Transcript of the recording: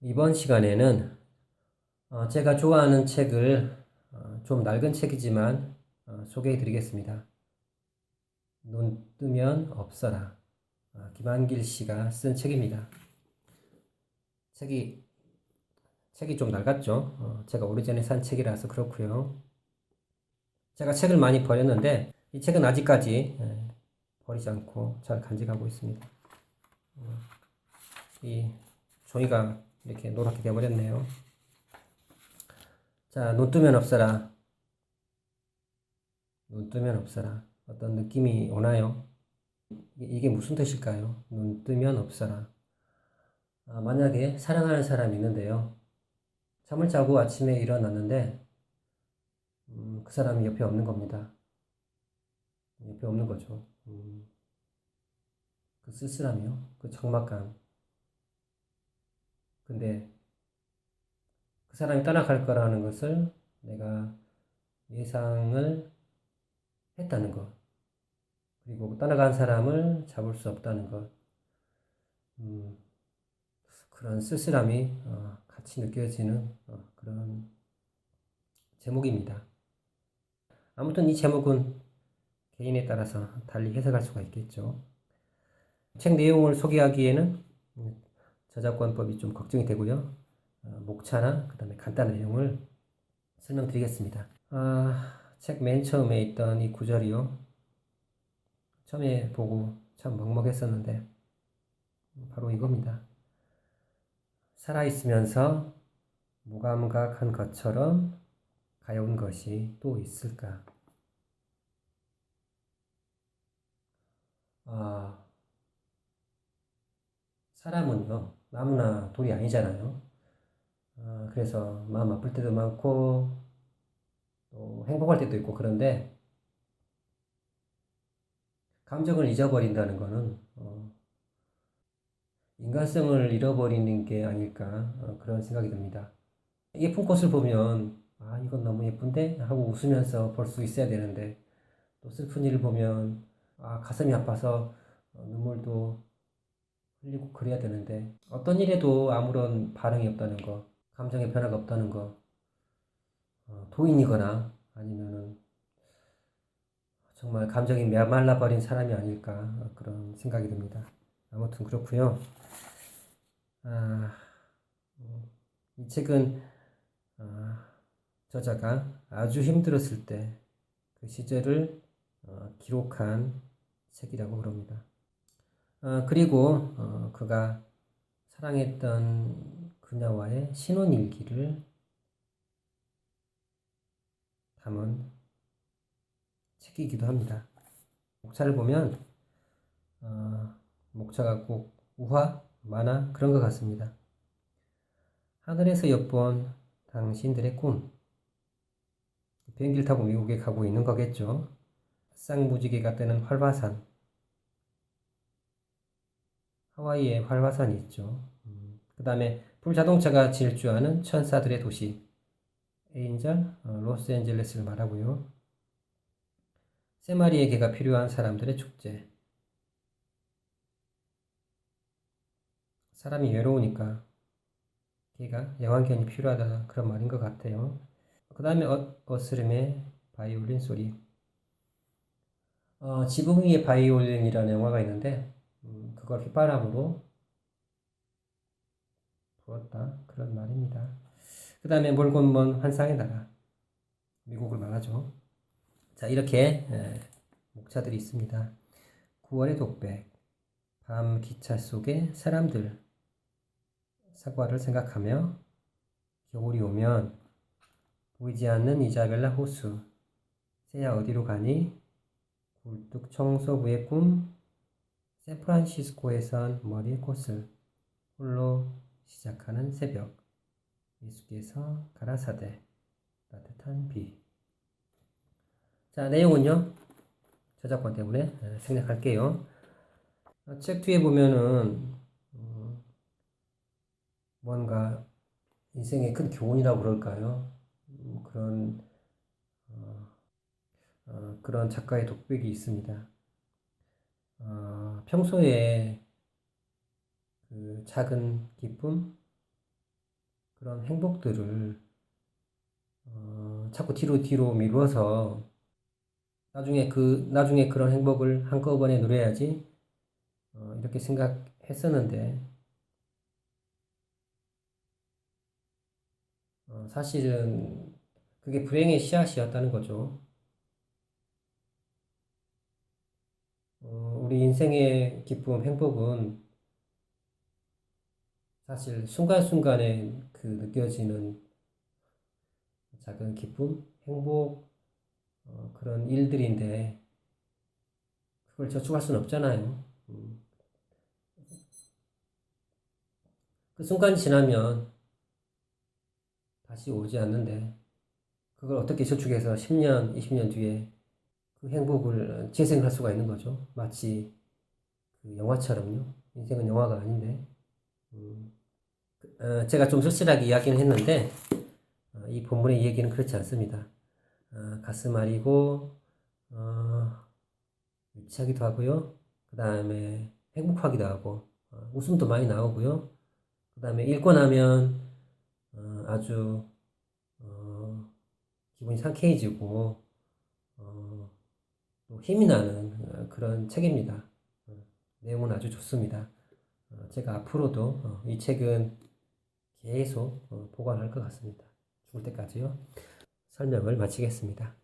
이번 시간에는 어, 제가 좋아하는 책을 어, 좀 낡은 책이지만 어, 소개해 드리겠습니다. 눈 뜨면 없어라. 아, 김한길 씨가 쓴 책입니다. 책이 책이 좀 낡았죠. 어, 제가 오래전에 산 책이라서 그렇고요. 제가 책을 많이 버렸는데 이 책은 아직까지 예, 버리지 않고 잘 간직하고 있습니다. 어, 이 종이가 이렇게 노랗게 되어버렸네요. 자, 눈 뜨면 없어라. 눈 뜨면 없어라. 어떤 느낌이 오나요? 이게, 무슨 뜻일까요? 눈 뜨면 없어라. 아, 만약에 사랑하는 사람이 있는데요. 잠을 자고 아침에 일어났는데, 음, 그 사람이 옆에 없는 겁니다. 옆에 없는 거죠. 음, 그 쓸쓸함이요. 그 적막감. 근데 그 사람이 떠나갈 거라는 것을 내가 예상을 했다는 것. 그리고 떠나간 사람을 잡을 수 없다는 것. 음, 그런 쓸쓸함이 어, 같이 느껴지는 어, 그런 제목입니다. 아무튼 이 제목은 개인에 따라서 달리 해석할 수가 있겠죠. 책 내용을 소개하기에는 음, 저작권법이 좀 걱정이 되고요. 어, 목차나 그다음에 간단한 내용을 설명드리겠습니다. 아, 책 맨 처음에 있던 이 구절이요. 처음에 보고 참 먹먹했었는데 바로 이겁니다. 살아있으면서 무감각한 것처럼 가여운 것이 또 있을까? 아, 사람은요, 나무나 돌이 아니잖아요. 아, 그래서 마음 아플 때도 많고, 또 행복할 때도 있고, 그런데, 감정을 잊어버린다는 것은, 어, 인간성을 잃어버리는 게 아닐까, 어, 그런 생각이 듭니다. 예쁜 꽃을 보면, 아, 이건 너무 예쁜데? 하고 웃으면서 볼 수 있어야 되는데, 또 슬픈 일을 보면, 아, 가슴이 아파서 어, 눈물도 흘리고 그래야 되는데 어떤 일에도 아무런 반응이 없다는 거, 감정의 변화가 없다는 거, 어, 도인이거나 아니면은 정말 감정이 메말라 버린 사람이 아닐까 어, 그런 생각이 듭니다. 아무튼 그렇고요. 아, 음, 이 책은 아, 저자가 아주 힘들었을 때 그 시절을 어, 기록한 책이라고 그럽니다. 어, 그리고 어, 그가 사랑했던 그녀와의 신혼일기를 담은 책이기도 합니다. 목차를 보면 어, 목차가 꼭 우화, 만화 그런 것 같습니다. 하늘에서 엿본 당신들의 꿈 비행기를 타고 미국에 가고 있는 거겠죠. 쌍무지개가 뜨는 활화산 하와이에 활화산이 있죠. 음, 그 다음에 불자동차가 질주하는 천사들의 도시 에인절 어, 로스앤젤레스를 말하고요. 세 마리의 개가 필요한 사람들의 축제 사람이 외로우니까 개가 애완견이 필요하다 그런 말인 것 같아요. 그 다음에 어, 어스름의 바이올린 소리 어, 지붕 위의 바이올린이라는 영화가 있는데 음, 그걸 휘바람으로 불었다 그런 말입니다. 그 다음에 멀고 먼 환상의 나라 미국을 말하죠. 자 이렇게 에, 목차들이 있습니다. 9월의 독백 밤 기차 속의 사람들 사과를 생각하며 겨울이 오면 보이지 않는 이자벨라 호수 새야 어디로 가니 굴뚝 청소부의 꿈 샌프란시스코에선 머리의 꽃을 홀로 시작하는 새벽 예수께서 가라사대 따뜻한 비. 자 내용은요 저작권 때문에 생략할게요. 어, 책 뒤에 보면은 음, 뭔가 인생의 큰 교훈이라고 그럴까요? 음, 그런 어, 어, 그런 작가의 독백이 있습니다. 어, 평소에 그 작은 기쁨, 그런 행복들을 어, 자꾸 뒤로 뒤로 미루어서 나중에 그 나중에 그런 행복을 한꺼번에 누려야지 어, 이렇게 생각했었는데 어, 사실은 그게 불행의 씨앗이었다는 거죠. 우리 인생의 기쁨, 행복은 사실 순간순간에 그 느껴지는 작은 기쁨, 행복, 어, 그런 일들인데 그걸 저축할 수는 없잖아요. 음. 그 순간이 지나면 다시 오지 않는데 그걸 어떻게 저축해서 10년, 20년 뒤에 그 행복을 재생할 수가 있는 거죠. 마치 그 영화처럼요. 인생은 영화가 아닌데. 음, 그, 어, 제가 좀 쓸쓸하게 이야기는 했는데 어, 이 본문의 이야기는 그렇지 않습니다. 어, 가슴 아리고 어, 유치하기도 하고요. 그 다음에 행복하기도 하고 어, 웃음도 많이 나오고요. 그 다음에 읽고 나면 어, 아주 어, 기분이 상쾌해지고 어, 또 힘이 나는 어, 그런 책입니다. 어, 내용은 아주 좋습니다. 어, 제가 앞으로도 어, 이 책은 계속 어, 보관할 것 같습니다. 죽을 때까지요. 설명을 마치겠습니다.